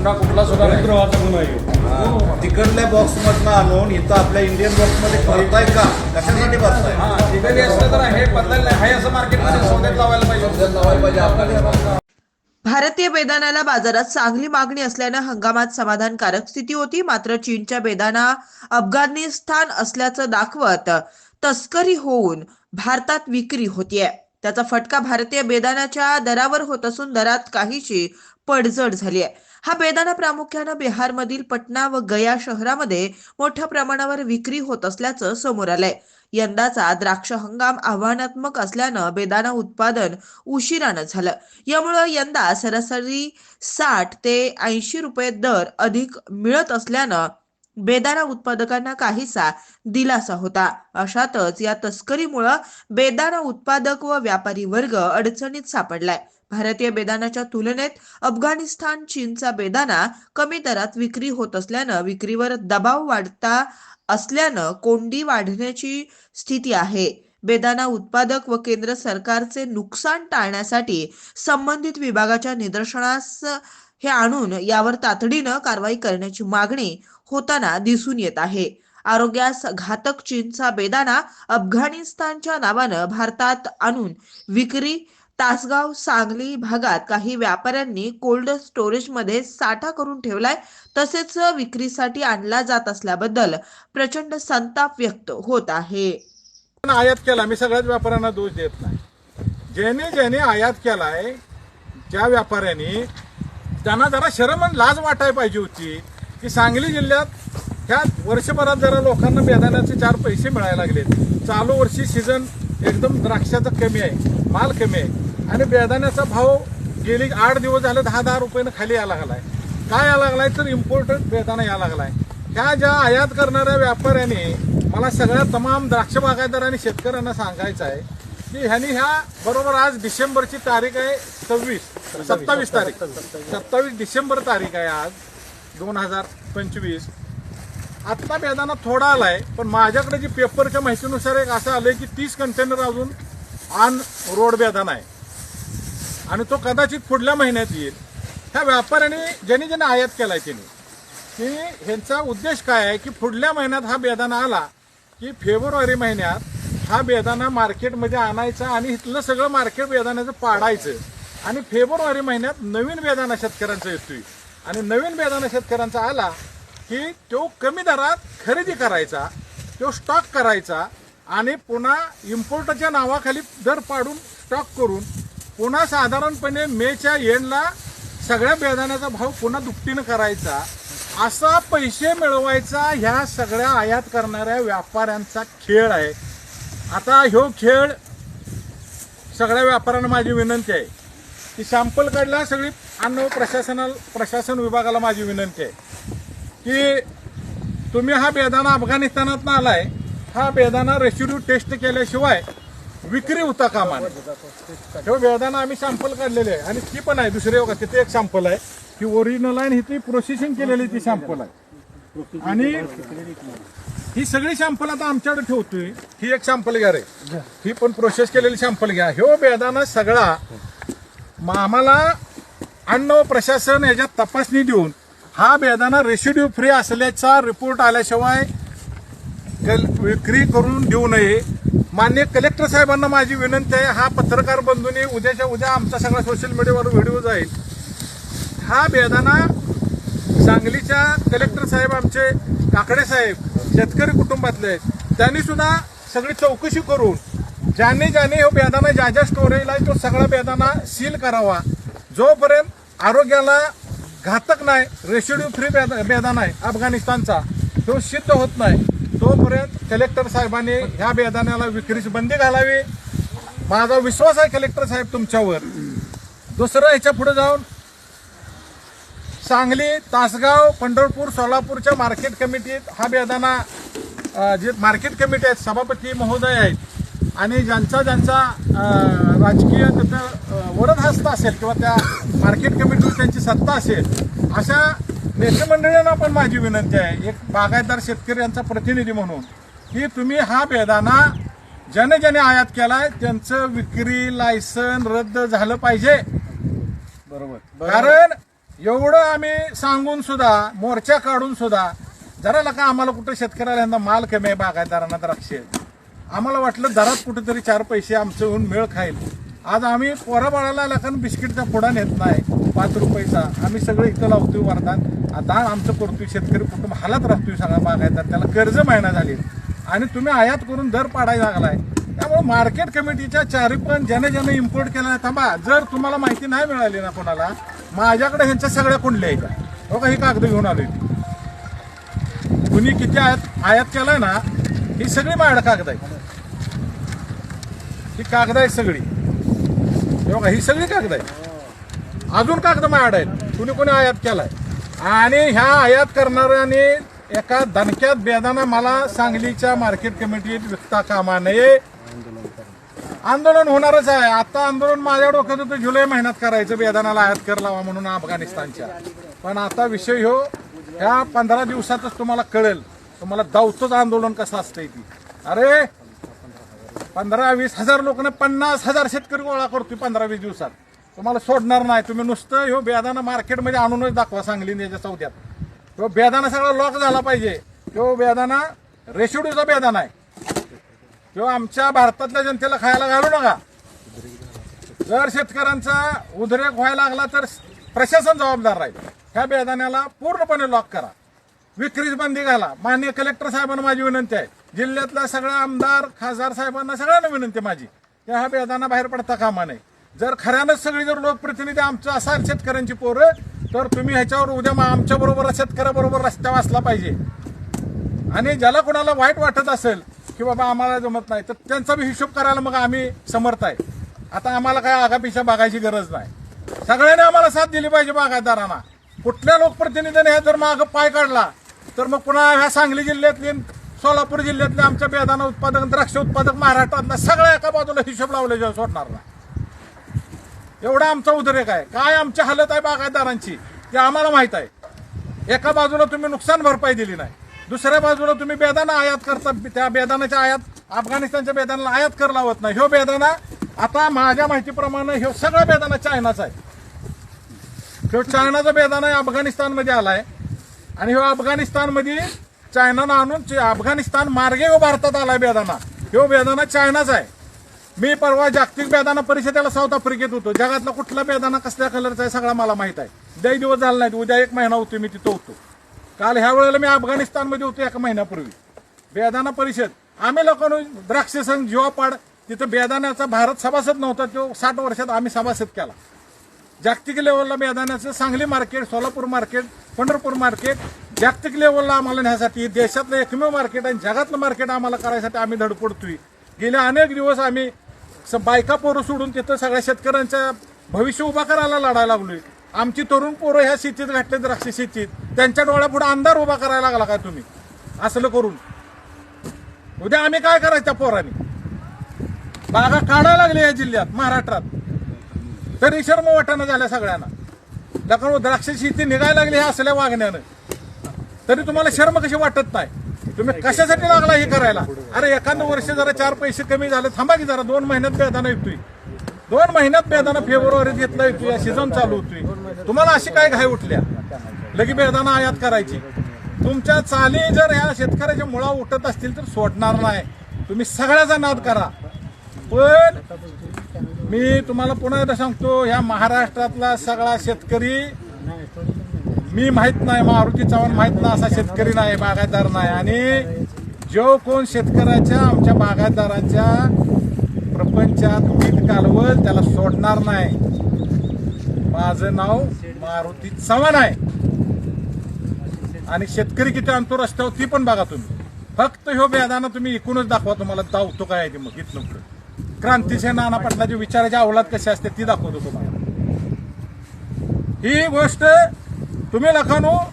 गुन्हा कुठला सुद्धा नाही. हरितगृहाचा गुन्हा आहे. हा, तिकडल्या बॉक्स मधनं आणून इथं आपल्या इंडियन बॉक्समध्ये भरताय का? कशासाठी भरताय हा तिकडे असलं तर हे नाही. आहे असं मार्केटमध्ये सौद्यात लावायला पाहिजे. लावायला पाहिजे आपल्याला. भारतीय बेदाण्याला बाजारात चांगली मागणी असल्यानं हंगामात समाधानकारक स्थिती होती. मात्र चीनच्या बेदाणा अफगाणिस्तान असल्याचं दाखवत तस्करी होऊन भारतात विक्री होतीये. त्याचा फटका भारतीय बेदाण्याच्या दरावर होत असून दरात काहीशी पडझड झाली आहे हा बेदाणा प्रामुख्यानं बिहारमधील पटना व गया शहरामध्ये मोठ्या प्रमाणावर विक्री होत असल्याचं समोर आलंय. यंदाचा द्राक्ष हंगाम आव्हानात्मक असल्यानं बेदाणा उत्पादन उशिरानं झालं. यामुळं यंदा सरासरी साठ ते ऐंशी रुपये दर अधिक मिळत असल्यानं बेदाणा उत्पादकांना काहीसा दिलासा होता. अशातच या तस्करीमुळं बेदाणा उत्पादक व व्यापारी वर्ग अडचणीत सापडलाय. भारतीय बेदानाच्या तुलनेत अफगाणिस्तान चीनचा बेदाणा कमी दरात विक्री होत असल्यानं विक्रीवर दबाव वाढता असल्यानं कोंडी वाढण्याची स्थिती आहे. बेदाना उत्पादक व केंद्र सरकारचे नुकसान टाळण्यासाठी संबंधित विभागाच्या निदर्शनास हे आणून यावर तातडीनं कारवाई करण्याची मागणी होताना दिसून येत आहे. आरोग्यास घातक चीनचा बेदाना अफगाणिस्तानच्या नावानं भारतात आणून विक्री तासगाव सांगली भागात काही व्यापाऱ्यांनी कोल्ड स्टोरेजमध्ये साठा करून ठेवलाय तसेच विक्रीसाठी आणला जात असल्याबद्दल प्रचंड संताप व्यक्त होत आहे. पण आयात केला मी सगळ्याच व्यापाऱ्यांना दोष देत नाही. ज्याने ज्याने आयात केलाय ज्या व्यापाऱ्यांनी त्यांना जरा शरम लाज वाटायला पाहिजे होती की सांगली जिल्ह्यात ह्या वर्षभरात जरा लोकांना बेदाण्याचे चार पैसे मिळायला लागले चालू वर्षी सीझन एकदम द्राक्षाचा कमी आहे माल कमी आहे. आणि बेदाण्याचा भाव गेली आठ दिवस झाले दहा दहा रुपयानं खाली यायला लागलाय. काय यायला लागलाय? तर इम्पोर्टेड बेदाणा यायला लागलाय. ह्या ज्या आयात करणाऱ्या व्यापाऱ्यांनी मला सगळ्या तमाम द्राक्ष बागायदार आणि शेतकऱ्यांना सांगायचं आहे की ह्यानी ह्या बरोबर आज डिसेंबरची तारीख आहे सव्वीस सत्तावीस तारीख. सत्तावीस डिसेंबर तारीख आहे आज दोन हजार पंचवीस. आत्ता बेदाना थोडा आलाय पण माझ्याकडे जी पेपरच्या माहितीनुसार एक असं आलंय की तीस कंटेनर अजून ऑन रोड बेदाना आहे. आणि तो कदाचित पुढल्या महिन्यात येईल. ह्या व्यापाऱ्याने ज्यांनी ज्यांनी आयात केलाय त्यांनी. की ह्यांचा उद्देश काय आहे की पुढल्या महिन्यात हा बेदाना आला की फेब्रुवारी महिन्यात हा बेदाना मार्केटमध्ये आणायचा आणि इथलं सगळं मार्केट बेदाण्याचं पाडायचं. आणि फेब्रुवारी महिन्यात नवीन बेदाना शेतकऱ्यांचा येतोय. आणि नवीन बेदाना शेतकऱ्यांचा आला की तो कमी दरात खरेदी करायचा तो स्टॉक करायचा आणि पुन्हा इम्पोर्टच्या नावाखाली दर पाडून स्टॉक करून पुन्हा साधारणपणे मेच्या एंडला सगळ्या बेदाण्याचा भाव पुन्हा दुपटीनं करायचा. असा पैसे मिळवायचा ह्या सगळ्या आयात करणाऱ्या व्यापाऱ्यांचा खेळ आहे. आता ह्यो खेळ सगळ्या व्यापाऱ्यांना माझी विनंती आहे. की सॅम्पल काढला सगळी अन्न प्रशासनाला प्रशासन विभागाला माझी विनंती आहे. की तुम्ही हा बेदाना अफगाणिस्तानात आलाय. हा बेदाना रेसिड्यू टेस्ट केल्याशिवाय विक्री होता कामा नये तो बेदाना आम्ही सॅम्पल काढलेले आहे. आणि ती पण आहे दुसरे बघा तिथे एक सॅम्पल आहे. की ओरिजिनल आहे आणि ही ती प्रोसेसिंग केलेली ती सॅम्पल आहे. आणि ही सगळी सॅम्पल आता आमच्याकडे ठेवतोय. ही एक सॅम्पल घ्या रे. ही पण प्रोसेस केलेली सॅम्पल घ्या. ह्यो हो बेदाना सगळा मग आम्हाला अन्न प्रशासन याच्यात तपासणी देऊन हा बेदाना रेसिड्यू फ्री असल्याचा रिपोर्ट आल्याशिवाय कल विक्री करून देऊ नये. मान्य कलेक्टर साहेबांना माझी विनंती आहे हा पत्रकार बंधूंनी उद्याच्या उद्या आमचा सगळा सोशल मीडियावर व्हिडिओ जाईल. हा बेदाना सांगलीच्या कलेक्टर साहेब आमचे काकडे साहेब शेतकरी कुटुंबातले आहेत त्यांनी सुद्धा सगळी चौकशी करून ज्याने ज्याने हे बेदाना ज्या ज्या स्टोरेजला आहे तो सगळा बेदाना सील करावा. जोपर्यंत आरोग्याला घातक नाही रेशिड्यू फ्री बेदाना आहे अफगाणिस्तानचा तो सिद्ध होत नाही. तोपर्यंत कलेक्टर साहेबांनी ह्या बेदाण्याला विक्रीची बंदी घालावी. माझा विश्वास आहे कलेक्टर साहेब तुमच्यावर. दुसरं ह्याच्या पुढे जाऊन सांगली तासगाव पंढरपूर सोलापूरच्या मार्केट कमिटीत हा बेदाना जे मार्केट कमिटी आहेत सभापती महोदय आहेत आणि ज्यांचा ज्यांचा राजकीय त्याचं अ, वरदहस्त असेल किंवा त्या मार्केट कमिटीवर त्यांची सत्ता असेल अशा नेतेमंडळींना पण माझी विनंती आहे एक बागायतदार शेतकरी यांचा प्रतिनिधी म्हणून की तुम्ही हा बेदाना ज्याने ज्याने आयात केलाय त्यांचं विक्री लायसन रद्द झालं पाहिजे. बरोबर. कारण एवढं आम्ही सांगून सुद्धा मोर्चा काढून सुद्धा जरा लका आम्हाला कुठं शेतकऱ्याला यांना माल कमी आहे बागायतदारांना द्राक्षे. आम्हाला वाटलं दरात कुठेतरी चार पैसे आमचं होऊन मेळ खाईल आज आम्ही पोराबाळाला लखन बिस्किटचा पुडा नेत नाही. पाच रुपयाचा. आम्ही सगळं इथं लावतोय वरदान. आता आमचं करतोय शेतकरी कुटुंब हालात राहतोय सगळा मागायचा त्याला कर्ज महिना झाली. आणि तुम्ही आयात करून दर पाडायला लागलाय. त्यामुळे मार्केट कमिटीच्या चारी पण ज्याने ज्याने इम्पोर्ट केला थांबा जर तुम्हाला माहिती नाही मिळाली ना कोणाला माझ्याकडे ह्यांच्या सगळ्या कुंडल्या आहेत. हो का? ही कागद घेऊन आलोय. कुणी किती आयात आयात केलाय ना ही सगळी माझ्याकडे कागद आहे ही कागद आहे सगळी. हे ही सगळी कागद आहे अजून कागद माझ्याकडे आहेत. कुणी कुणी आयात केलाय. आणि ह्या आयात करणाऱ्याने एका दणक्यात बेदाना मला सांगलीच्या मार्केट कमिटीत विकता कामा नये. आंदोलन होणारच आहे. आता आंदोलन माझ्या डोक्यात होतं जुलै महिन्यात करायचं बेदानाला आयात कर लावा म्हणून अफगाणिस्तानच्या. पण आता विषय हो ह्या पंधरा दिवसातच तुम्हाला कळेल. तुम्हाला दावतच आंदोलन कसं असतंय ती. अरे पंधरा वीस हजार लोकांना पन्नास हजार शेतकरी गोळा करतोय पंधरा वीस दिवसात. तुम्हाला सोडणार नाही. तुम्ही नुसतं ह्यो बेदाना मार्केटमध्ये आणूनच दाखवा सांगली याच्या चौद्यात तो बेदाना सगळा लॉक झाला पाहिजे. तो बेदाना रेशिडूचा बेदाना आहे. तो आमच्या भारतातल्या जनतेला खायला घालू नका. जर शेतकऱ्यांचा उद्रेक व्हायला लागला तर प्रशासन जबाबदार राहील. ह्या बेदाण्याला पूर्णपणे लॉक करा. विक्रीच बंदी घाला. मान्य कलेक्टर साहेबांना माझी विनंती आहे. जिल्ह्यातला सगळा आमदार खासदार साहेबांना सगळ्यांना विनंती माझी. की हा बेदाना बाहेर पडता कामा नये. जर खऱ्यानंच सगळी जर लोकप्रतिनिधी आमचं असाल शेतकऱ्यांची पोरं तर तुम्ही ह्याच्यावर उद्या आमच्या बरोबर शेतकऱ्याबरोबर रस्त्यावर असला पाहिजे. आणि ज्याला कोणाला वाईट वाटत असेल की बाबा आम्हाला जमत नाही तर त्यांचा बी हिशोब करायला मग आम्ही समर्थ आहे. आता आम्हाला काय आगापिशा बघायची गरज नाही. सगळ्यांनी आम्हाला साथ दिली पाहिजे बागायतदारांना. कुठल्या लोकप्रतिनिधीने ह्या जर मागं पाय काढला तर मग पुन्हा ह्या सांगली जिल्ह्यातली सोलापूर जिल्ह्यातले आमच्या बेदाना उत्पादक द्राक्ष उत्पादक महाराष्ट्रातला सगळ्या एका बाजूला हिशोब लावल्याशिवाय सोडणार नाही. एवढा आमचा उद्रेक आहे. काय आमची हालत आहे बागायतदारांची ते आम्हाला माहीत आहे. एका बाजूला तुम्ही नुकसान भरपाई दिली नाही. दुसऱ्या बाजूला तुम्ही बेदाना आयात करता त्या बेदानाच्या आयात अफगाणिस्तानच्या बेदानाला आयात कर लावत नाही. ह्यो बेदाना आता माझ्या माहितीप्रमाणे ह्यो सगळा बेदाना चायनाचा आहे. ह्यो चायनाचा बेदाना आहे अफगाणिस्तानमध्ये आलाय. आणि ह्यो अफगाणिस्तानमध्ये चायनानं आणून अफगाणिस्तान मार्गे ह्यो भारतात आला बेदाना. ह्यो बेदाना चायनाच आहे. मी परवा जागतिक बेदाना परिषदेला साऊथ आफ्रिकेत होतो. जगातला कुठला बेदाना कसल्या कलरचा आहे सगळा मला माहीत आहे. दही दिवस झाला नाही उद्या एक महिना होतो मी तिथं होतो. काल ह्या वेळेला मी अफगाणिस्तानमध्ये होतो एका महिन्यापूर्वी. बेदाना परिषद. आम्ही लोकांनी द्राक्ष संघ जीवापाड तिथं बेदाण्याचा भारत सभासद नव्हता तो साठ वर्षात आम्ही सभासद केला. जागतिक लेवलला बेदाण्याचं Sangli market Solapur market Pandharpur market जागतिक लेवलला आम्हाला नेण्यासाठी देशातलं एकमेव मार्केट आणि जगातलं मार्केट आम्हाला करायसाठी आम्ही धडपडतोय. गेले अनेक दिवस आम्ही स- बायका पोरं सोडून तिथं सगळ्या शेतकऱ्यांचं भविष्य उभा करायला लढायला लागलोय. आमची तरुण पोरं ह्या शेतीत घातले द्राक्ष शेतीत. त्यांच्या डोळ्यापुढे अंधार उभा करायला लागला काय तुम्ही? असलं करून. उद्या आम्ही काय करायचं त्या पोरांनी? बागा काढायला लागले या जिल्ह्यात महाराष्ट्रात. तरी शर्म वाटाणं झाल्या सगळ्यांना. दखल द्राक्ष शेती निघायला लागली हे असल्या वागण्यानं. तरी तुम्हाला शर्म कशी वाटत नाही? तुम्ही कशासाठी लागला हे करायला? अरे एखादं वर्ष जरा चार पैसे कमी झाले थांबा की जरा दोन महिन्यात बेदाना येतोय. दोन महिन्यात बेदाना फेब्रुवारीत घेतला विकतोय सीझन चालू होतोय. तुम्हाला अशी काय घाय उठल्या? लगी बेदाना आयात करायची. तुमच्या चाली जर ह्या शेतकऱ्याच्या मुळा उठत असतील तर सोडणार नाही. तुम्ही सगळ्याचा नाद करा. पण मी तुम्हाला पुन्हा एकदा सांगतो ह्या महाराष्ट्रातला सगळा शेतकरी मी माहीत नाही मारुती चव्हाण माहीत नाही असा शेतकरी नाही बागायतदार नाही. आणि जो कोण शेतकऱ्याच्या आमच्या बागायतदारांच्या प्रपंचात मीठ कालवल त्याला सोडणार नाही. माझं नाव मारुती चव्हाण आहे. आणि शेतकरी किती अंतर रस्त्यावर ती पण बघा तुम्ही. फक्त ह्यो बेदाना तुम्ही एकूणच दाखवा तुम्हाला दावतो काय आहे ते मग इथनं पुढे. क्रांतीचे नाना पाटलाचे विचाराचे अवलाद कसे असते ती दाखवतो तुम्हाला. ही गोष्ट तुम्ही लखानो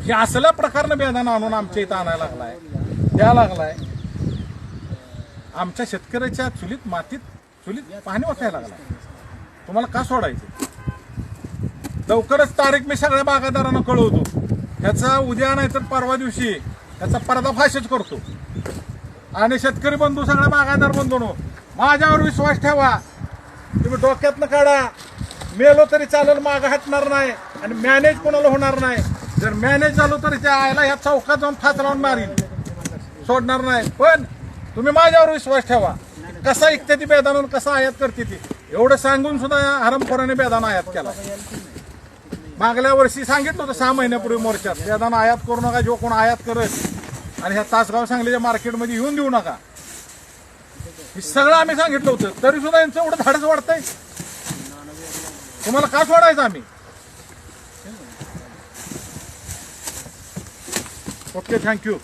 हे असल्या प्रकारनं बेदाना आणून आमच्या इथं आणायला लागलाय. द्या लागलाय. आमच्या शेतकऱ्याच्या चुलीत मातीत चुलीत पाणी वाचायला लागलाय. तुम्हाला का सोडायचं? लवकरच तारीख मी सगळ्या बागायतदारांना कळवतो. ह्याचा उद्या नाही तर परवा दिवशी ह्याचा पर्दाफाशच करतो. आणि शेतकरी बंधू सगळ्या बागायदार बंधूनो माझ्यावर विश्वास ठेवा. तुम्ही डोक्यातनं काढा. मेलो तरी चालेल मागं हटणार नाही. आणि मॅनेज कोणाला होणार नाही. जर मॅनेज झालो तर त्या आयला ह्या चौकात जाऊन फास लावून मारीन. सोडणार नाही. पण तुम्ही माझ्यावर विश्वास ठेवा. कसा ऐकते ती बेदानावर कसा आयात करते ती? एवढं सांगून सुद्धा हरमखोराने बेदान आयात केला. मागल्या वर्षी सांगितलं होतं सहा महिन्यापूर्वी मोर्चात बेदान आयात करू नका जो कोण आयात करत आणि ह्या तासगाव सांगलीच्या मार्केटमध्ये येऊन देऊ नका. हे सगळं आम्ही सांगितलं होतं. तरी सुद्धा यांचं एवढं धाडस वाढतंय. तुम्हाला का सोडायचं आम्ही? Okay, thank you.